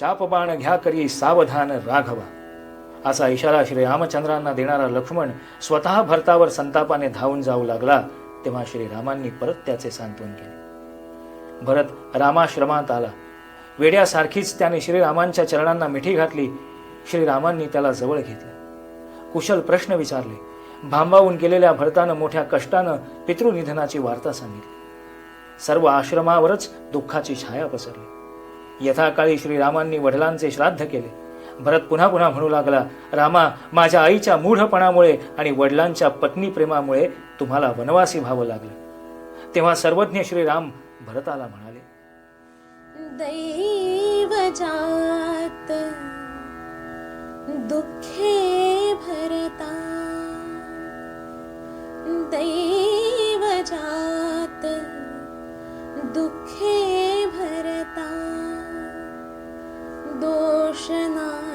चापबाण घ्या करी सावधान राघवा. असा इशारा श्री रामचंद्रांना देणारा लक्ष्मण स्वतः भरतावर संतापाने धावून जाऊ लागला तेव्हा श्रीरामांनी परत त्याचे सांत्वन केले. भरत रामाश्रमात आला. वेड्यासारखीच त्याने श्रीरामांच्या चरणांना मिठी घातली. श्रीरामांनी त्याला जवळ घेतलं. कुशल प्रश्न विचारले. भांबावून गेलेल्या भरतानं मोठ्या कष्टानं पितृनिधनाची वार्ता सांगितली. सर्व आश्रमावरच दुःखाची छाया पसरली. यथाकाळी श्रीरामांनी वडिलांचे श्राद्ध केले. भरत पुन्हा पुन्हा म्हणू लागला रामा माझ्या आईच्या मूढपणामुळे आणि वडिलांच्या पत्नी प्रेमामुळे तुम्हाला वनवासी व्हावं लागलं. तेव्हा सर्वज्ञ श्रीराम भरताला म्हणाले दैवजात दुःखे भरता दैवजात दुःखे भरता. дошена.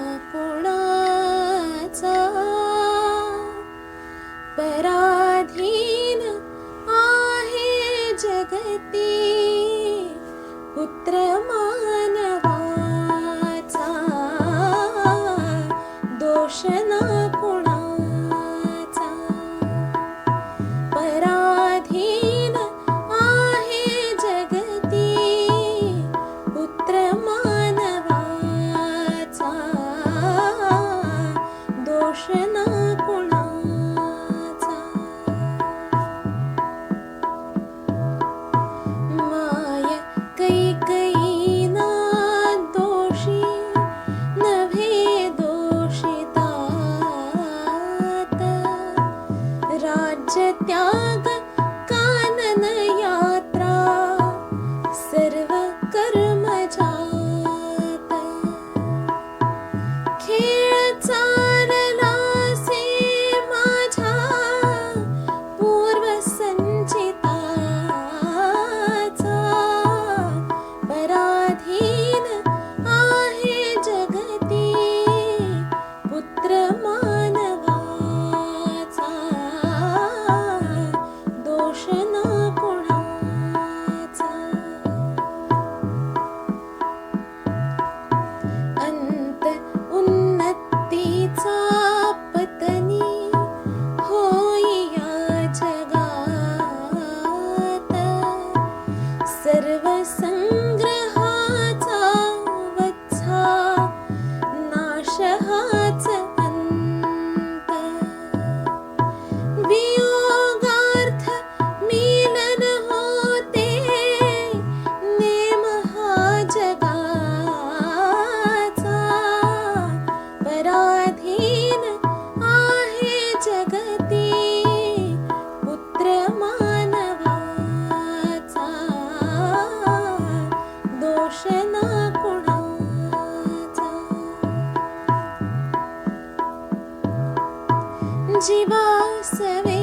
जीवासवे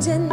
समये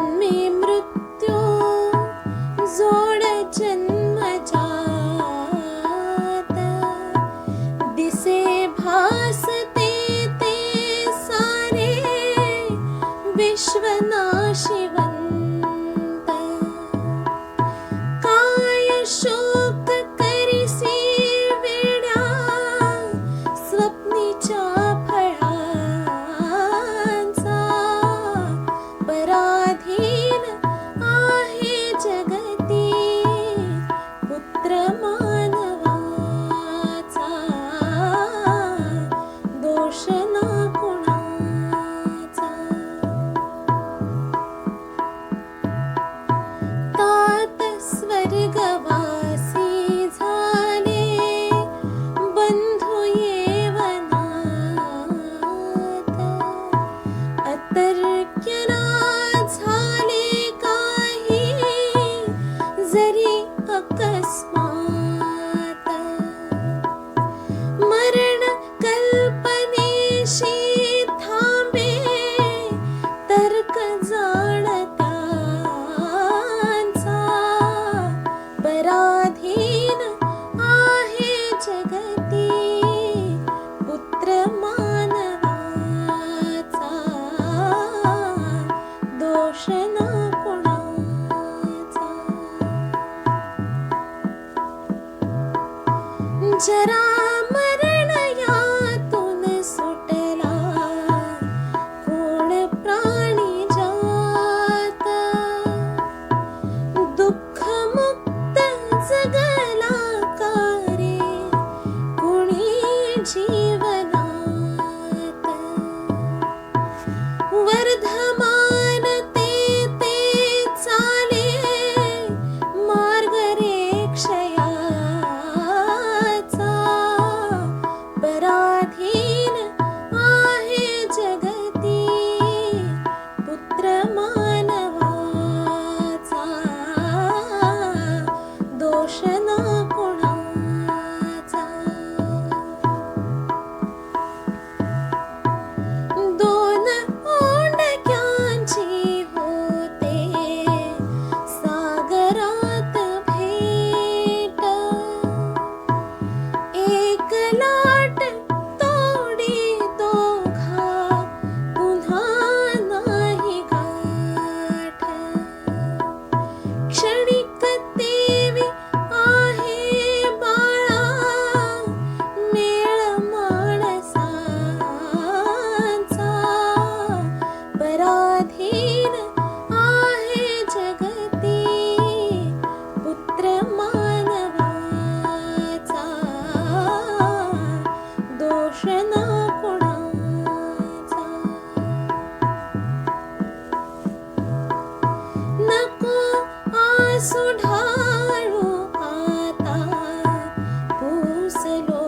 我。say no.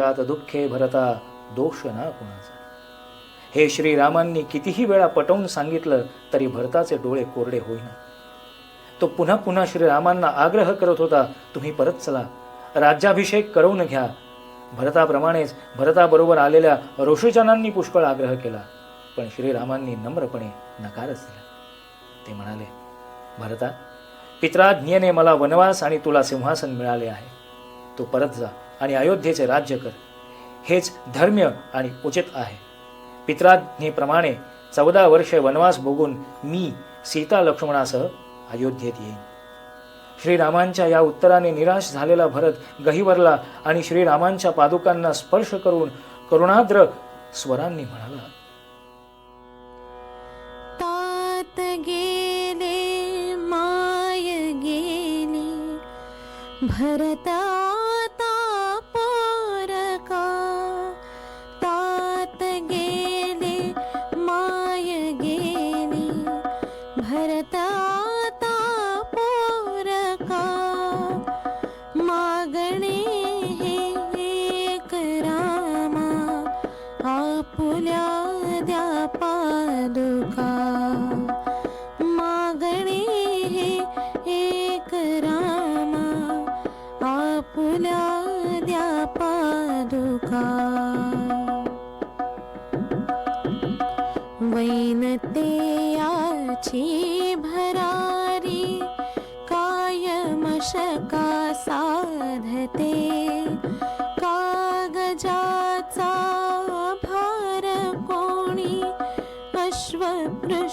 दैवजात दुःखे भरता दोष ना कुणाचा? हे श्रीरामांनी कितीही वेळा पटवून सांगितलं तरी भरताचे डोळे कोरडे होईना. तो पुन्हा पुन्हा श्रीरामांना आग्रह करत होता तुम्ही परत चला. राज्याभिषेक करवून घ्या. भरताप्रमाणेच भरताबरोबर आलेल्या ऋषीजनांनी पुष्कळ आग्रह केला पण श्रीरामांनी नम्रपणे नकारच दिला. ते म्हणाले भरता पित्राज्ञेने मला वनवास आणि तुला सिंहासन मिळाले आहे. तू परत जा. आणि अयोध्येचे राज्य कर. हेच धर्म्य आणि उचित आहे. पित्राज्ञेप्रमाणे चौदा वर्षे वनवास भोगून मी सीता लक्ष्मणासह अयोध्येत येईन. श्रीरामांच्या या उत्तराने निराश झालेला भरत गहिवरला आणि श्रीरामांच्या पादुकांना स्पर्श करून करुणाद्र स्वरांनी म्हणाला तात गेले माय गेली भरता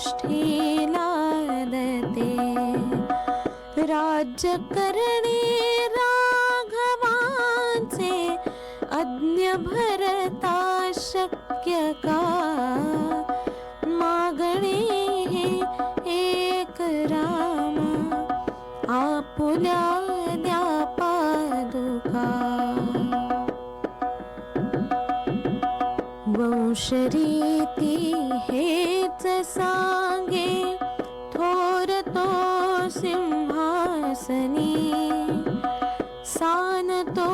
अश्वपृष्ठे लादते राज्य करणे राघवांचे अज्ञ भरता शक्य का? मागणे हे एक रामा आपुल्या सांगे थोर तो सिंहासनी। सान तो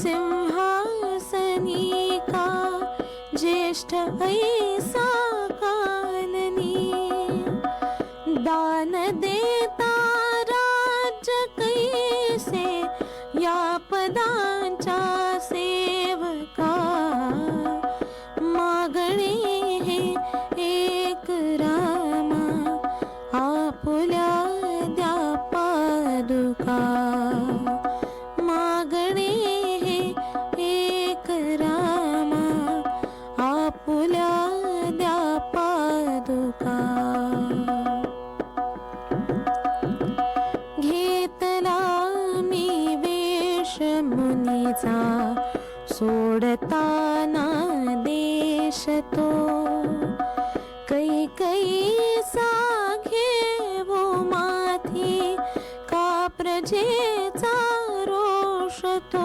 सिंहासनी का ज्येष्ठ ऐसा काननी दान देता राज्य कैसे या पदांच सोडताना देश तो कै कैसा घेवो माथी का प्रजेचा रोष तो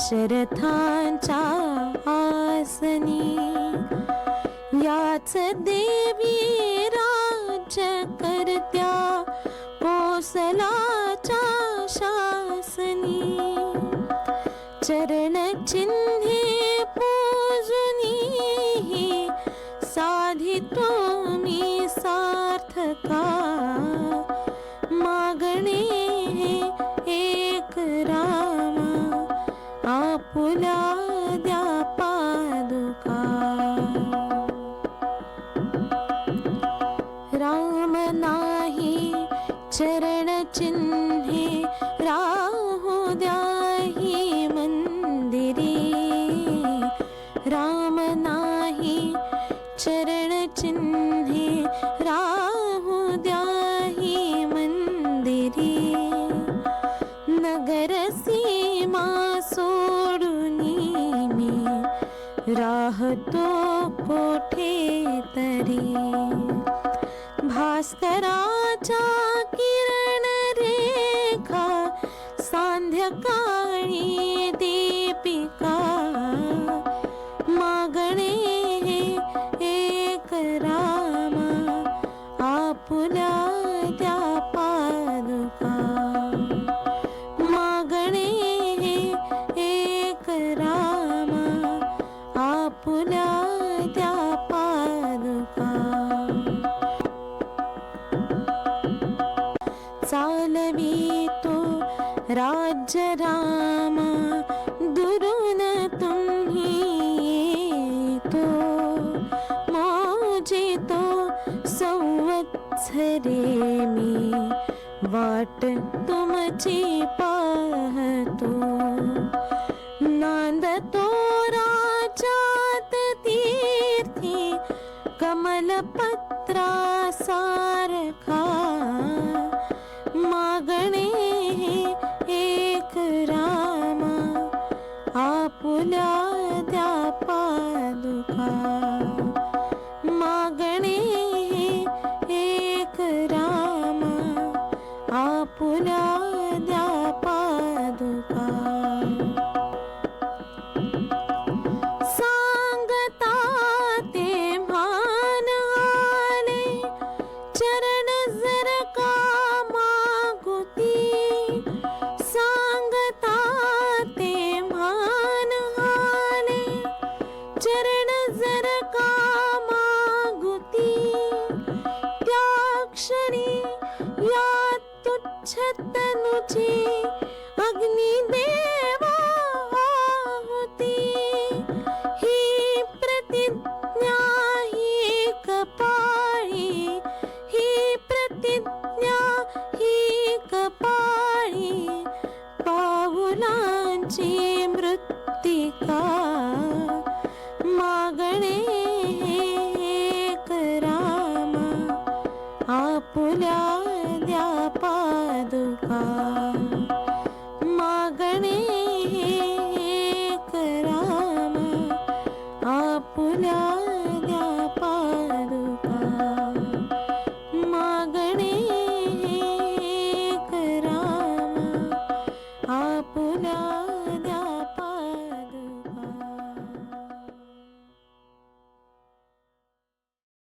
दशरथांच्या आसनी याच देवी राज्य करत्या कोसलाच्या शासनी. चरण चिन्हे पूजुनी साधितो मी सार्थका. मागणे राहतो कोठे तरी. भास्कराच्या किरण रेखा सांध्यकाळी त्या द्या पादुका चालवितो राज्य रामा दुरून तुम्ही तो येतो मोजितो संवत्सरे मी वाट तुमची पा मागणी एक रा आपुल्या द्या